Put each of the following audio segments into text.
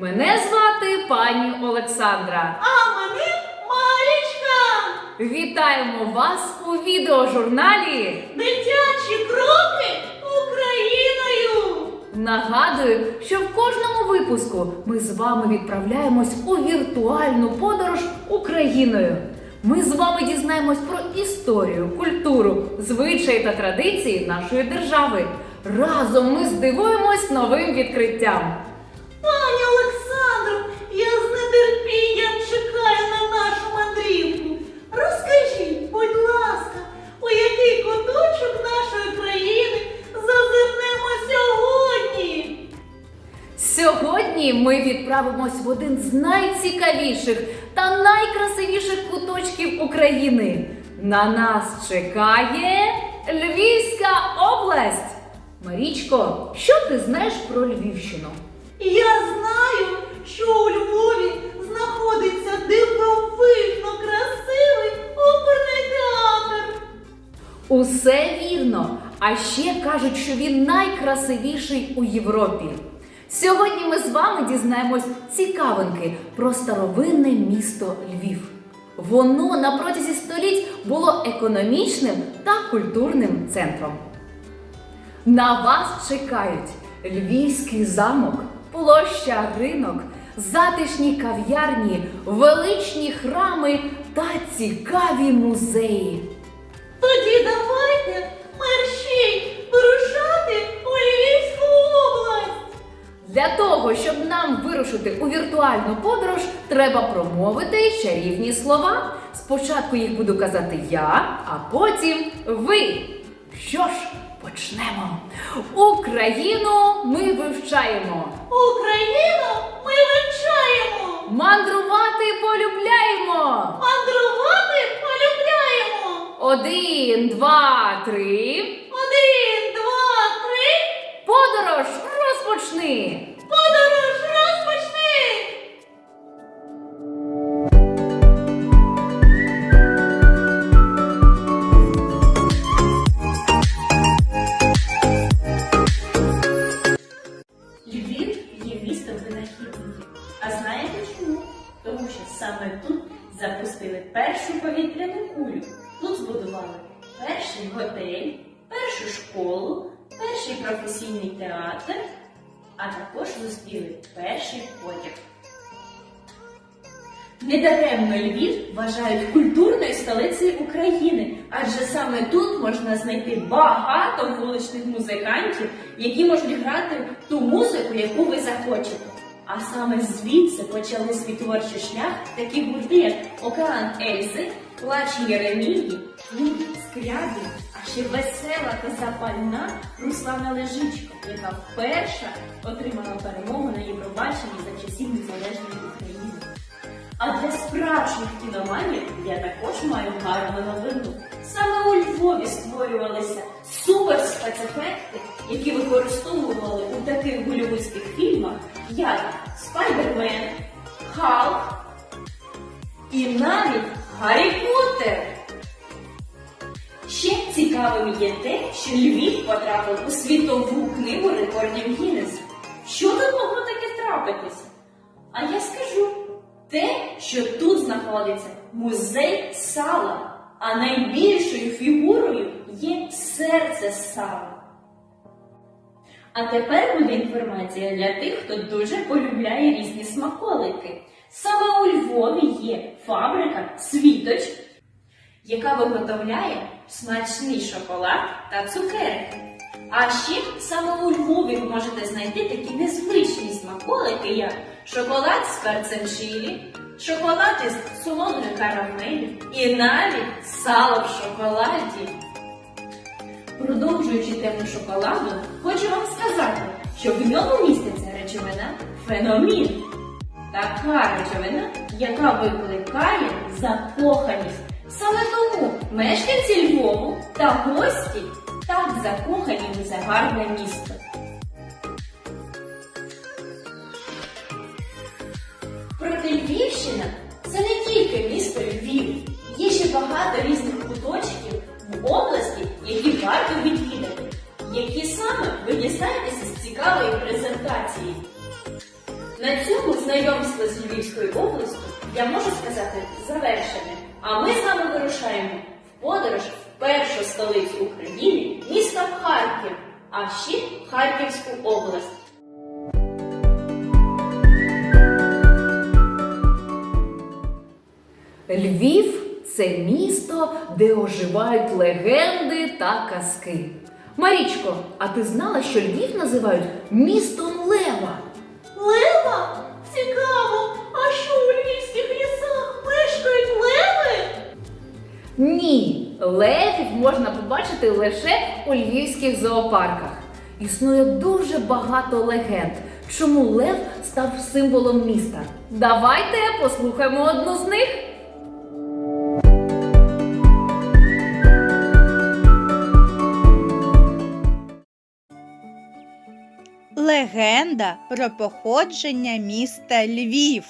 Мене звати пані Олександра. А мене Марічка! Вітаємо вас у відеожурналі. Дитячі кроки Україною! Нагадую, що в кожному випуску ми з вами відправляємось у віртуальну подорож Україною. Ми з вами дізнаємось про історію, культуру, звичаї та традиції нашої держави. Разом ми здивуємось новим відкриттям. Відправимось в один з найцікавіших та найкрасивіших куточків України. На нас чекає Львівська область. Марічко, що ти знаєш про Львівщину? Я знаю, що у Львові знаходиться дивовижно красивий оперний театр. Усе вірно. А ще кажуть, що він найкрасивіший у Європі. Сьогодні ми з вами дізнаємось цікавинки про старовинне місто Львів. Воно на протязі століть було економічним та культурним центром. На вас чекають Львівський замок, площа ринок, затишні кав'ярні, величні храми та цікаві музеї. Тоді давайте мерщій вирушати у область. Для того, щоб нам вирушити у віртуальну подорож, треба промовити чарівні слова. Спочатку їх буду казати я, а потім ви. Що ж, почнемо. Україну ми вивчаємо. Україну ми вивчаємо. Мандрувати полюбляємо. Мандрувати полюбляємо. Один, два, три. Один, два, три. Подорож розпочни. Подорож розпочни. Львів є містом винахідників. А знаєте чому? Тому що саме тут запустили першу повітряну кулю. Тут збудували перший готель, першу школу, перший професійний театр, а також зустріли перший потяг. Недаремно Львів вважають культурною столицею України, адже саме тут можна знайти багато вуличних музикантів, які можуть грати ту музику, яку ви захочете. А саме звідси почали свій творчий шлях такі гурти, як Океан Ельзи, Плач Єремії, Скрябін, ще весела та запальна Руслана Лежичко, яка вперше отримала перемогу на Євробаченні за часів незалежної України. А для справжніх кіноманів я також маю гарну новину. Саме у Львові створювалися супер спецефекти, які використовували у таких голівудських фільмах, як Спайдермен, Халк і навіть Гаррі Поттер. Ще цікавим є те, що Львів потрапив у світову книгу рекордів Гіннеса. Що тут могло таке трапитися? А я скажу те, що тут знаходиться музей сала, а найбільшою фігурою є серце сала. А тепер буде інформація для тих, хто дуже полюбляє різні смаколики. Саме у Львові є фабрика Світоч, яка виготовляє смачний шоколад та цукерки. А ще саме у Львові ви можете знайти такі незвичні смаколики, як шоколад з перцем чилі, шоколад із солоною карамелі і навіть сало в шоколаді. Продовжуючи тему шоколаду, хочу вам сказати, що в ньому міститься речовина феномін. Така речовина, яка викликає закоханість. Саме тому мешканці Львову та гості так закохані в це гарне місто. Проте Львівщина це не тільки місто Львів. Є ще багато різних куточків в області, які варто відвідати. Які саме ви дізнаєтеся з цікавої презентації. На цьому знайомство з Львівською областю я можу сказати завершене. А ми з вами вирушаємо в подорож в першу столицю України, місто Харків, а ще Харківську область. Львів це місто, де оживають легенди та казки. Марічко, а ти знала, що Львів називають містом Лева? Лева? Цікаво, а що Ні, левів можна побачити лише у львівських зоопарках. Існує дуже багато легенд, чому лев став символом міста. Давайте послухаємо одну з них. Легенда про походження міста Львів.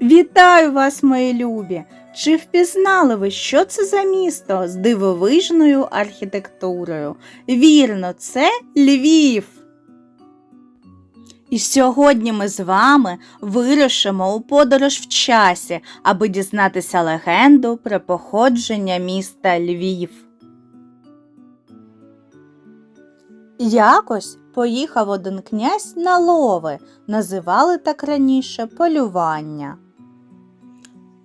Вітаю вас, мої любі! Чи впізнали ви, що це за місто з дивовижною архітектурою? Вірно, це Львів. І сьогодні ми з вами вирушимо у подорож в часі, аби дізнатися легенду про походження міста Львів. Якось поїхав один князь на лови, називали так раніше полювання.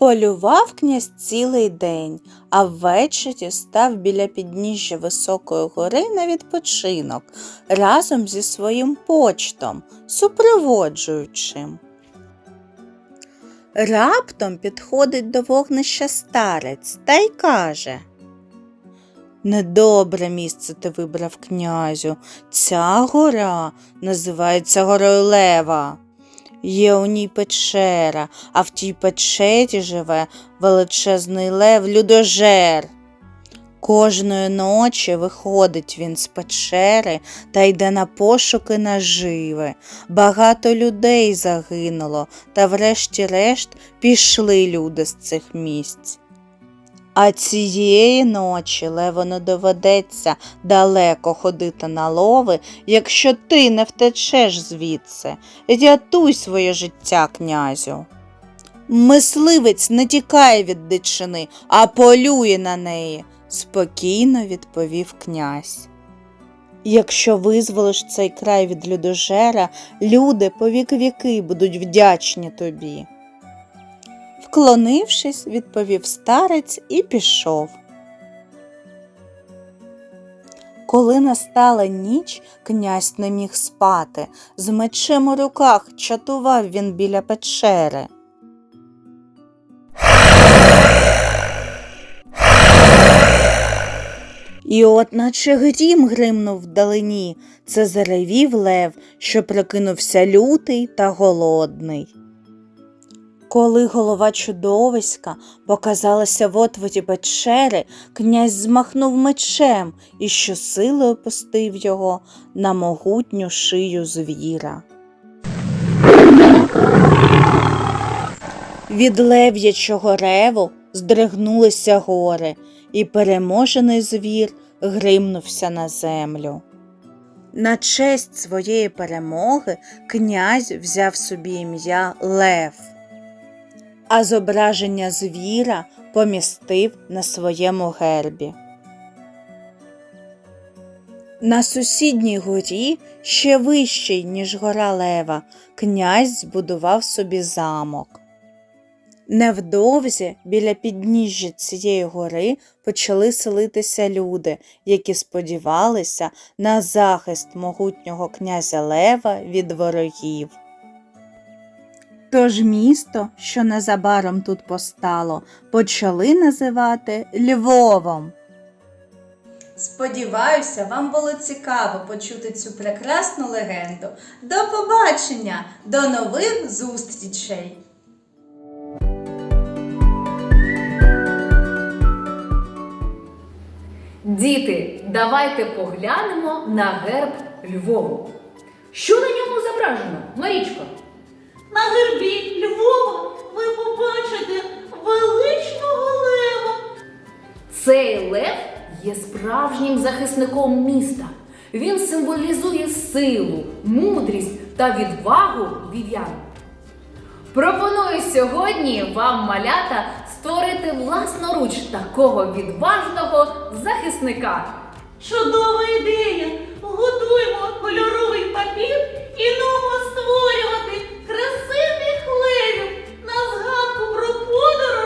Полював князь цілий день, а ввечері став біля підніжжя високої гори на відпочинок разом зі своїм почтом, супроводжуючим. Раптом підходить до вогнища старець та й каже Недобре місце ти вибрав князю. Ця гора називається горою Лева. Є у ній печера, а в тій печері живе величезний лев людожер. Кожної ночі виходить він з печери та йде на пошуки наживи. Багато людей загинуло, та врешті-решт пішли люди з цих місць. А цієї ночі Левону доведеться далеко ходити на лови, якщо ти не втечеш звідси. Рятуй своє життя, князю. Мисливець не тікає від дичини, а полює на неї, спокійно відповів князь. Якщо визволиш цей край від людожера, люди по вік-віки будуть вдячні тобі. Вклонившись, відповів старець і пішов. Коли настала ніч, князь не міг спати. З мечем у руках чатував він біля печери. І от наче грім гримнув вдалині, це заревів лев, що прокинувся лютий та голодний. Коли голова чудовиська показалася в отворі печери, князь змахнув мечем і щосили опустив його на могутню шию звіра. Від лев'ячого реву здригнулися гори, і переможений звір гримнувся на землю. На честь своєї перемоги князь взяв собі ім'я Лев а зображення звіра помістив на своєму гербі. На сусідній горі, ще вищий, ніж гора Лева, князь збудував собі замок. Невдовзі біля підніжжя цієї гори почали селитися люди, які сподівалися на захист могутнього князя Лева від ворогів. Тож місто, що незабаром тут постало, почали називати Львовом. Сподіваюся, вам було цікаво почути цю прекрасну легенду. До побачення, до нових зустрічей! Діти, давайте поглянемо на герб Львову. Що на ньому зображено, Марічко? На гербі Львова ви побачите величного лева. Цей лев є справжнім захисником міста. Він символізує силу, мудрість та відвагу львів'ян. Пропоную сьогодні вам, малята, створити власноруч такого відважного захисника. Чудова ідея! Готуємо кольоровий папір і нумо створювати красивих левів на згадку про подорож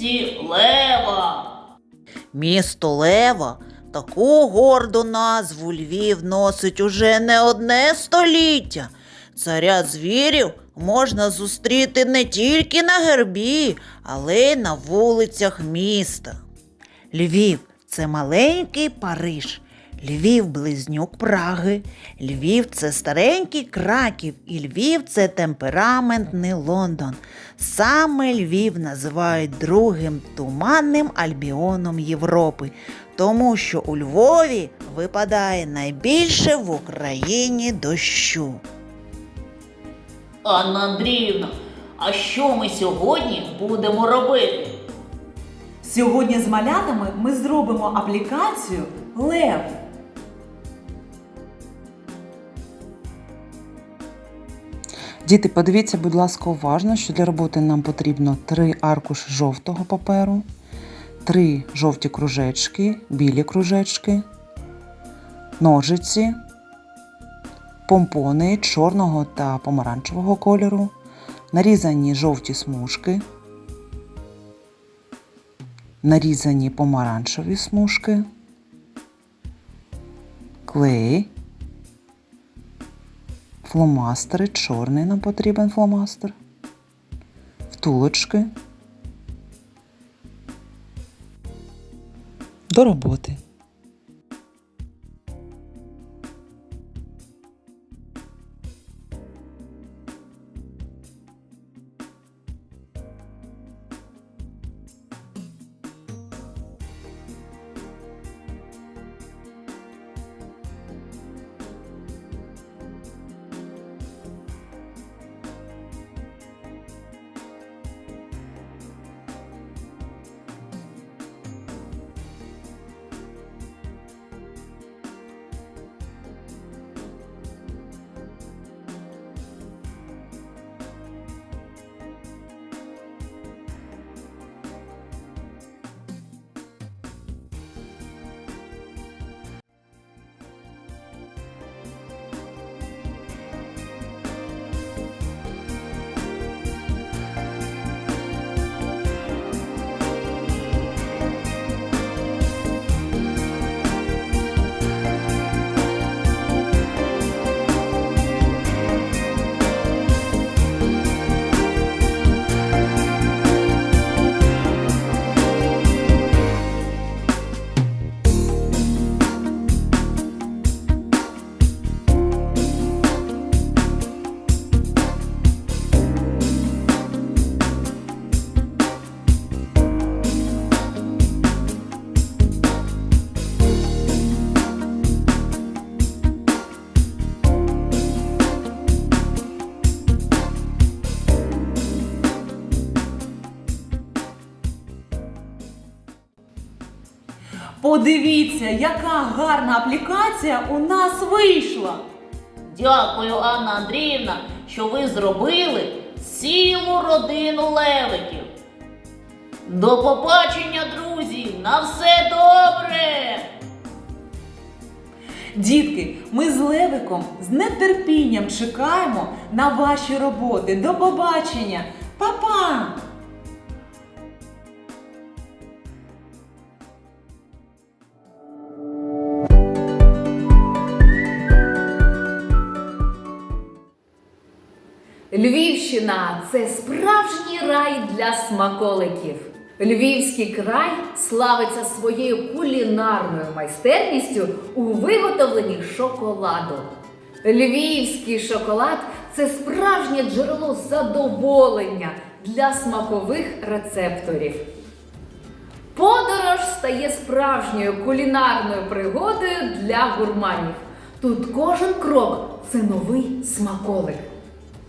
місті Лева. Місто Лева таку горду назву Львів носить уже не одне століття. Царя звірів можна зустріти не тільки на гербі, але й на вулицях міста. Львів це маленький Париж. Львів близнюк Праги, Львів це старенький Краків, і Львів це темпераментний Лондон. Саме Львів називають другим туманним альбіоном Європи, тому що у Львові випадає найбільше в Україні дощу. Анна Андріївна, а що ми сьогодні будемо робити? Сьогодні з малятами ми зробимо аплікацію Лев. Діти, подивіться, будь ласка, уважно, що для роботи нам потрібно три аркуші жовтого паперу, три жовті кружечки, білі кружечки, ножиці, помпони чорного та помаранчевого кольору, нарізані жовті смужки, нарізані помаранчеві смужки, клей, фломастери, чорний нам потрібен фломастер, втулочки. До роботи. Подивіться, яка гарна аплікація у нас вийшла. Дякую, Анна Андріївна, що ви зробили цілу родину левиків. До побачення, друзі! На все добре! Дітки, ми з Левиком з нетерпінням чекаємо на ваші роботи. До побачення! Львівщина це справжній рай для смаколиків. Львівський край славиться своєю кулінарною майстерністю у виготовленні шоколаду. Львівський шоколад це справжнє джерело задоволення для смакових рецепторів. Подорож стає справжньою кулінарною пригодою для гурманів. Тут кожен крок це новий смаколик.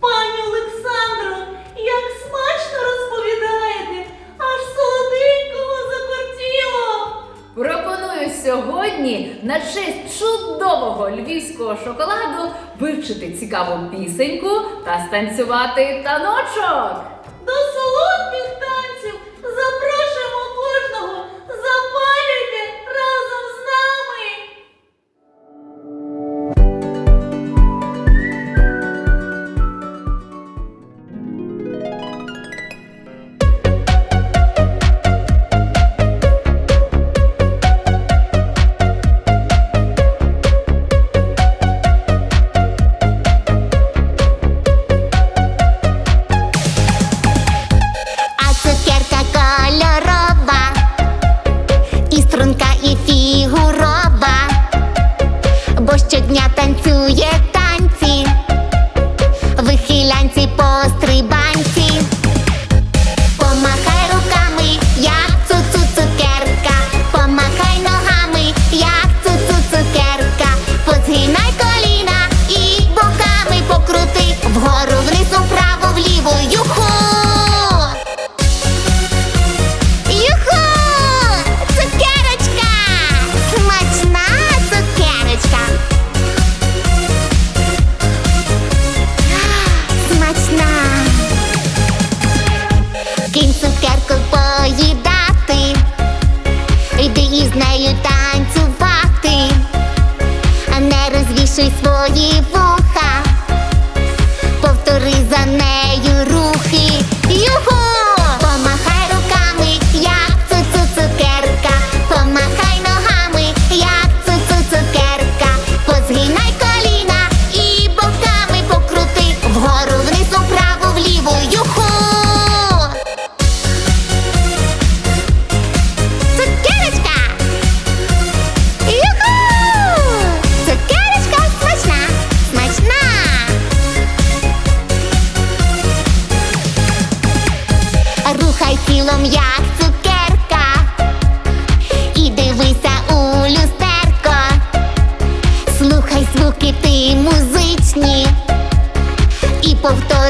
Пані Олександро, як смачно розповідаєте, аж солоденького закортіло. Пропоную сьогодні на честь чудового львівського шоколаду вивчити цікаву пісеньку та станцювати таночок. До солодких танців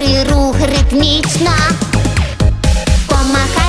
повторюй рух ритмічно. Помахай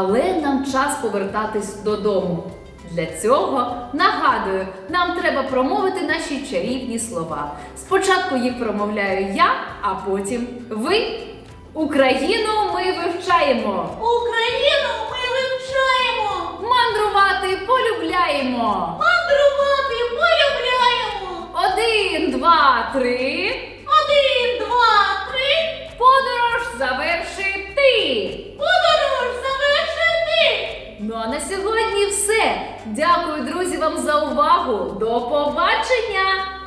Але нам час повертатись додому. Для цього нагадую, нам треба промовити наші чарівні слова. Спочатку їх промовляю я, а потім ви. Україну ми вивчаємо. Україну ми вивчаємо, Мандрувати полюбляємо. мандрувати полюбляємо. Один, два, три. Дякую, друзі, вам за увагу. До побачення!